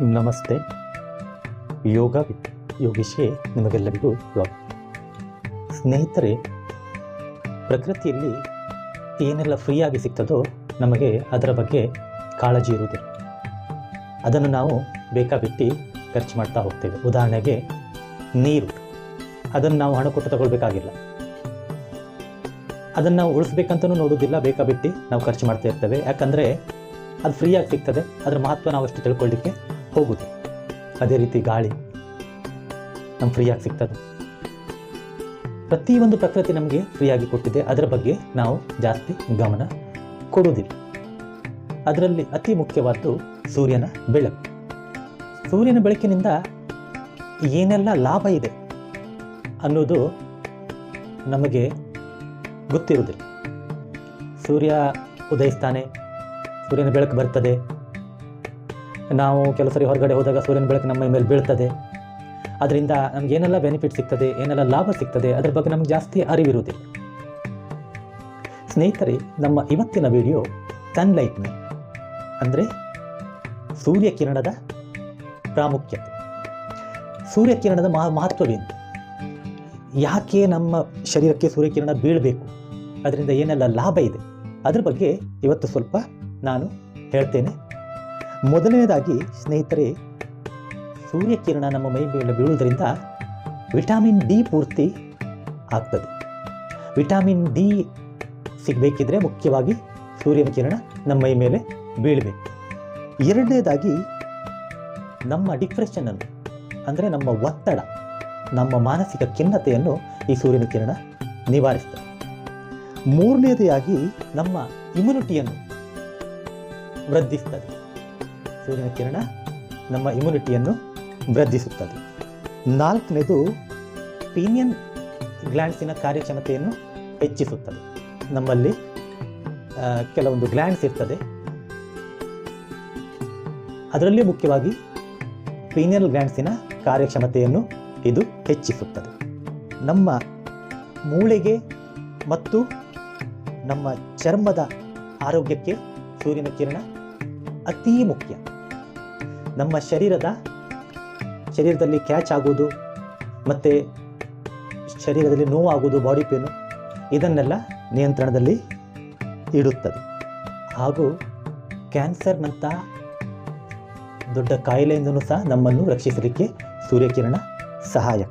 ನಮಸ್ತೆ. ಯೋಗ ವಿತ್ ಯೋಗೀಶ್ಗೆ ನಿಮಗೆಲ್ಲರಿಗೂ ಸ್ವಾಗತ. ಸ್ನೇಹಿತರೆ, ಪ್ರಕೃತಿಯಲ್ಲಿ ಏನೆಲ್ಲ ಫ್ರೀಯಾಗಿ ಸಿಗ್ತದೋ ನಮಗೆ ಅದರ ಬಗ್ಗೆ ಕಾಳಜಿ ಇರುವುದಿಲ್ಲ. ಅದನ್ನು ನಾವು ಬೇಕಾಬಿಟ್ಟು ಖರ್ಚು ಮಾಡ್ತಾ ಹೋಗ್ತೇವೆ. ಉದಾಹರಣೆಗೆ ನೀರು. ಅದನ್ನು ನಾವು ಹಣ ಕೊಟ್ಟು ತಗೊಳ್ಬೇಕಾಗಿಲ್ಲ. ಅದನ್ನು ನಾವು ಉಳಿಸ್ಬೇಕಂತಲೂ ನೋಡೋದಿಲ್ಲ ಬೇಕಾಬಿಟ್ಟು ನಾವು ಖರ್ಚು ಮಾಡ್ತಾ ಇರ್ತೇವೆ. ಯಾಕಂದರೆ ಅದು ಫ್ರೀಯಾಗಿ ಸಿಗ್ತದೆ. ಅದರ ಮಹತ್ವ ನಾವು ಅಷ್ಟು ತಿಳ್ಕೊಳ್ಳಿಕ್ಕೆ ಹೋಗುದು. ಅದೇ ರೀತಿ ಗಾಳಿ ನಮ್ಗೆ ಫ್ರೀಯಾಗಿ ಸಿಗ್ತದೆ. ಪ್ರತಿಯೊಂದು ಪ್ರಕೃತಿ ನಮಗೆ ಫ್ರೀಯಾಗಿ ಕೊಟ್ಟಿದೆ. ಅದರ ಬಗ್ಗೆ ನಾವು ಜಾಸ್ತಿ ಗಮನ ಕೊಡುವುದಿಲ್ಲ. ಅದರಲ್ಲಿ ಅತಿ ಮುಖ್ಯವಾದ್ದು ಸೂರ್ಯನ ಬೆಳಕು. ಸೂರ್ಯನ ಬೆಳಕಿನಿಂದ ಏನೆಲ್ಲ ಲಾಭ ಇದೆ ಅನ್ನೋದು ನಮಗೆ ಗೊತ್ತಿರುವುದಿಲ್ಲ. ಸೂರ್ಯ ಉದಯಿಸ್ತಾನೆ, ಸೂರ್ಯನ ಬೆಳಕು ಬರ್ತದೆ ನಾವು ಕೆಲವು ಸರಿ ಹೊರಗಡೆ ಹೋದಾಗ ಸೂರ್ಯನ ಬೆಳಕು ನಮ್ಮ ಮೇಲೆ ಬೀಳ್ತದೆ. ಅದರಿಂದ ನಮ್ಗೆ ಏನೆಲ್ಲ ಬೆನಿಫಿಟ್ ಸಿಗ್ತದೆ, ಏನೆಲ್ಲ ಲಾಭ ಸಿಗ್ತದೆ, ಅದ್ರ ಬಗ್ಗೆ ನಮ್ಗೆ ಜಾಸ್ತಿ ಅರಿವಿರುವುದಿಲ್ಲ. ಸ್ನೇಹಿತರೆ, ನಮ್ಮ ಇವತ್ತಿನ ವಿಡಿಯೋ ಸನ್ಲೈಟ್ನ ಅಂದರೆ ಸೂರ್ಯಕಿರಣದ ಪ್ರಾಮುಖ್ಯತೆ. ಸೂರ್ಯಕಿರಣದ ಮಹ, ಮಹತ್ವವೇನು? ಯಾಕೆ ನಮ್ಮ ಶರೀರಕ್ಕೆ ಸೂರ್ಯಕಿರಣ ಬೀಳಬೇಕು? ಅದರಿಂದ ಏನೆಲ್ಲ ಲಾಭ ಇದೆ? ಅದ್ರ ಬಗ್ಗೆ ಇವತ್ತು ಸ್ವಲ್ಪ ನಾನು ಹೇಳ್ತೇನೆ. ಮೊದಲನೇದಾಗಿ ಸ್ನೇಹಿತರೆ, ಸೂರ್ಯಕಿರಣ ನಮ್ಮ ಮೈ ಮೇಲೆ ಬೀಳುವುದರಿಂದ ವಿಟಾಮಿನ್ ಡಿ ಪೂರ್ತಿ ಆಗ್ತದೆ. ವಿಟಾಮಿನ್ ಡಿ ಸಿಗಬೇಕಿದ್ರೆ ಮುಖ್ಯವಾಗಿ ಸೂರ್ಯನ ಕಿರಣ ನಮ್ಮ ಮೈ ಮೇಲೆ ಬೀಳಬೇಕು. ಎರಡನೇದಾಗಿ ನಮ್ಮ ಡಿಪ್ರೆಷನನ್ನು ಅಂದರೆ ನಮ್ಮ ಒತ್ತಡ, ನಮ್ಮ ಮಾನಸಿಕ ಖಿನ್ನತೆಯನ್ನು ಈ ಸೂರ್ಯನ ಕಿರಣ ನಿವಾರಿಸ್ತದೆ ಮೂರನೇದಾಗಿ ನಮ್ಮ ಇಮ್ಯುನಿಟಿಯನ್ನು ವೃದ್ಧಿಸ್ತದೆ. ಸೂರ್ಯನ ಕಿರಣ ನಮ್ಮ ಇಮ್ಯುನಿಟಿಯನ್ನು ವೃದ್ಧಿಸುತ್ತದೆ. ನಾಲ್ಕನೇದು ಪೀನಿಯನ್ ಗ್ಲ್ಯಾಂಡ್ಸಿನ ಕಾರ್ಯಕ್ಷಮತೆಯನ್ನು ಹೆಚ್ಚಿಸುತ್ತದೆ. ನಮ್ಮಲ್ಲಿ ಕೆಲವೊಂದು ಗ್ಲ್ಯಾಂಡ್ಸ್ ಇರ್ತದೆ. ಅದರಲ್ಲಿ ಮುಖ್ಯವಾಗಿ ಪೀನಿಯಲ್ ಗ್ಲ್ಯಾಂಡ್ಸಿನ ಕಾರ್ಯಕ್ಷಮತೆಯನ್ನು ಇದು ಹೆಚ್ಚಿಸುತ್ತದೆ. ನಮ್ಮ ಮೂಳೆಗೆ ಮತ್ತು ನಮ್ಮ ಚರ್ಮದ ಆರೋಗ್ಯಕ್ಕೆ ಸೂರ್ಯನ ಕಿರಣ ಅತೀ ಮುಖ್ಯ. ನಮ್ಮ ಶರೀರದ, ಶರೀರದಲ್ಲಿ ಕ್ಯಾಚ್ ಆಗೋದು ಮತ್ತು ಶರೀರದಲ್ಲಿ ನೋವಾಗೋದು ಬಾಡಿ ಪೇನು ಇದನ್ನೆಲ್ಲ ನಿಯಂತ್ರಣದಲ್ಲಿ ಇಡುತ್ತದೆ. ಹಾಗೂ ಕ್ಯಾನ್ಸರ್ನಂಥ ದೊಡ್ಡ ಕಾಯಿಲೆಯಿಂದಲೂ ಸಹ ನಮ್ಮನ್ನು ರಕ್ಷಿಸಲಿಕ್ಕೆ ಸೂರ್ಯಕಿರಣ ಸಹಾಯಕ.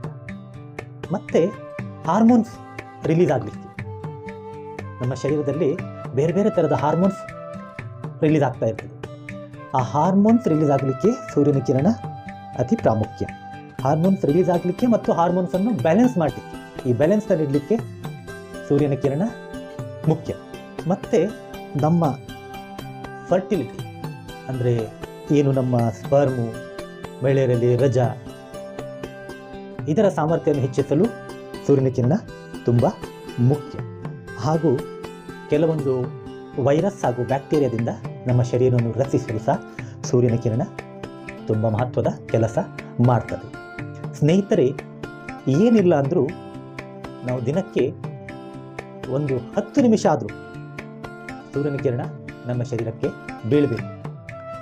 ಮತ್ತು ಹಾರ್ಮೋನ್ಸ್ ರಿಲೀಸ್ ಆಗಲಿಕ್ಕೆ. ನಮ್ಮ ಶರೀರದಲ್ಲಿ ಬೇರೆ ಬೇರೆ ಥರದ ಹಾರ್ಮೋನ್ಸ್ ರಿಲೀಸ್ ಆಗ್ತಾ ಇರ್ತದೆ. ಆ ಹಾರ್ಮೋನ್ಸ್ ರಿಲೀಸ್ ಆಗಲಿಕ್ಕೆ ಸೂರ್ಯನ ಕಿರಣ ಅತಿ ಪ್ರಾಮುಖ್ಯ. ಹಾರ್ಮೋನ್ಸ್ ರಿಲೀಸ್ ಆಗಲಿಕ್ಕೆ ಮತ್ತು ಹಾರ್ಮೋನ್ಸ್ ಅನ್ನು ಬ್ಯಾಲೆನ್ಸ್ ಮಾಡಲಿಕ್ಕೆ. ಈ ಬ್ಯಾಲೆನ್ಸ್ ಇಡಲಿಕ್ಕೆ ಸೂರ್ಯನ ಕಿರಣ ಮುಖ್ಯ. ಮತ್ತು ನಮ್ಮ ಫರ್ಟಿಲಿಟಿ ಅಂದರೆ ಏನು ನಮ್ಮ ಸ್ಪರ್ಮು ಮಹಿಳೆಯರಲ್ಲಿ ರಜ, ಇದರ ಸಾಮರ್ಥ್ಯವನ್ನು ಹೆಚ್ಚಿಸಲು ಸೂರ್ಯನ ಕಿರಣ ತುಂಬ ಮುಖ್ಯ. ಹಾಗೂ ಕೆಲವೊಂದು ವೈರಸ್ ಹಾಗೂ ಬ್ಯಾಕ್ಟೀರಿಯಾದಿಂದ ನಮ್ಮ ಶರೀರವನ್ನು ರಕ್ಷಿಸಲು ಸಹ ಸೂರ್ಯನ ಕಿರಣ ತುಂಬ ಮಹತ್ವದ ಕೆಲಸ ಮಾಡ್ತದೆ. ಸ್ನೇಹಿತರೆ, ಏನಿಲ್ಲ ಅಂದರೂ ನಾವು ದಿನಕ್ಕೆ ಒಂದು ಹತ್ತು ನಿಮಿಷ ಆದರೂ ಸೂರ್ಯನ ಕಿರಣ ನಮ್ಮ ಶರೀರಕ್ಕೆ ಬೀಳಬೇಕು.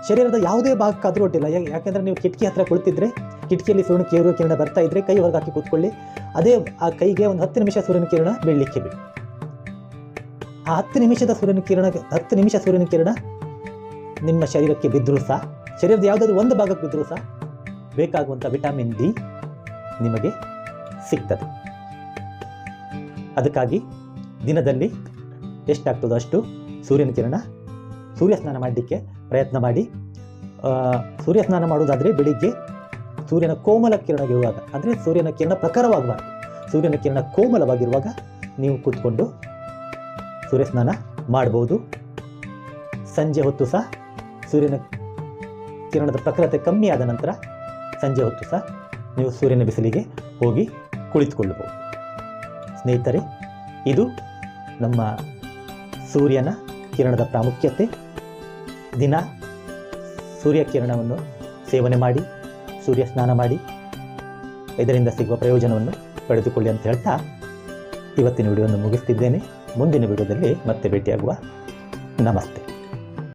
ಶರೀರದ ಯಾವುದೇ ಭಾಗಕ್ಕಾದರೂ ಹೊಟ್ಟಿಲ್ಲ. ಯಾಕೆಂದರೆ ನೀವು ಕಿಟಕಿ ಹತ್ರ ಕುಳಿತಿದ್ರೆ, ಕಿಟಕಿಯಲ್ಲಿ ಸೂರ್ಯನ ಕಿರಣ ಕಿರಣ ಬರ್ತಾ ಇದ್ರೆ ಕೈ ಹೊರಗೆ ಹಾಕಿ ಕೂತ್ಕೊಳ್ಳಿ. ಅದೇ ಆ ಕೈಗೆ ಒಂದು ಹತ್ತು ನಿಮಿಷ ಸೂರ್ಯನ ಕಿರಣ ಬೀಳಲಿಕ್ಕೆ ಬಿಡಿ ಆ ಹತ್ತು ನಿಮಿಷದ ಸೂರ್ಯನ ಕಿರಣ, ಹತ್ತು ನಿಮಿಷ ಸೂರ್ಯನ ಕಿರಣ ನಿಮ್ಮ ಶರೀರಕ್ಕೆ ಬಿದ್ದರೂ ಸಹ, ಶರೀರದ ಯಾವುದಾದ್ರೂ ಒಂದು ಭಾಗಕ್ಕೆ ಬಿದ್ದರೂ ಸಹ ಬೇಕಾಗುವಂಥ ವಿಟಮಿನ್ ಡಿ ನಿಮಗೆ ಸಿಗ್ತದೆ. ಅದಕ್ಕಾಗಿ ದಿನದಲ್ಲಿ ಎಷ್ಟಾಗ್ತದೋ ಅಷ್ಟು ಸೂರ್ಯನ ಕಿರಣ, ಸೂರ್ಯ ಸ್ನಾನ ಮಾಡಲಿಕ್ಕೆ ಪ್ರಯತ್ನ ಮಾಡಿ. ಸೂರ್ಯ ಸ್ನಾನ ಮಾಡುವುದಾದರೆ ಬೆಳಿಗ್ಗೆ ಸೂರ್ಯನ ಕೋಮಲ ಕಿರಣವಿರುವಾಗ ಅಂದರೆ ಸೂರ್ಯನ ಕಿರಣ ಪ್ರಖರವಾಗಬಾರ್ದು ಸೂರ್ಯನ ಕಿರಣ ಕೋಮಲವಾಗಿರುವಾಗ ನೀವು ಕೂತ್ಕೊಂಡು ಸೂರ್ಯ ಸ್ನಾನ ಮಾಡ್ಬೋದು ಸಂಜೆ ಹೊತ್ತು ಸಹ ಸೂರ್ಯನ ಕಿರಣದ ಪ್ರಖರತೆ ಆದ ನಂತರ ಸಂಜೆ ಹೊತ್ತು ಸಹ ನೀವು ಸೂರ್ಯನ ಬಿಸಿಲಿಗೆ ಹೋಗಿ ಕುಳಿತುಕೊಳ್ಳಬಹುದು. ಸ್ನೇಹಿತರೆ, ಇದು ನಮ್ಮ ಸೂರ್ಯನ ಕಿರಣದ ಪ್ರಾಮುಖ್ಯತೆ. ದಿನ ಸೂರ್ಯ ಕಿರಣವನ್ನು ಸೇವನೆ ಮಾಡಿ, ಸೂರ್ಯ ಸ್ನಾನ ಮಾಡಿ, ಇದರಿಂದ ಸಿಗುವ ಪ್ರಯೋಜನವನ್ನು ಪಡೆದುಕೊಳ್ಳಿ ಅಂತ ಹೇಳ್ತಾ ಇವತ್ತಿನ ವಿಡಿಯೋವನ್ನು ಮುಗಿಸ್ತಿದ್ದೇನೆ. ಮುಂದಿನ ವಿಡಿಯೋದಲ್ಲಿ ಮತ್ತೆ ಭೇಟಿಯಾಗುವ. ನಮಸ್ತೆ.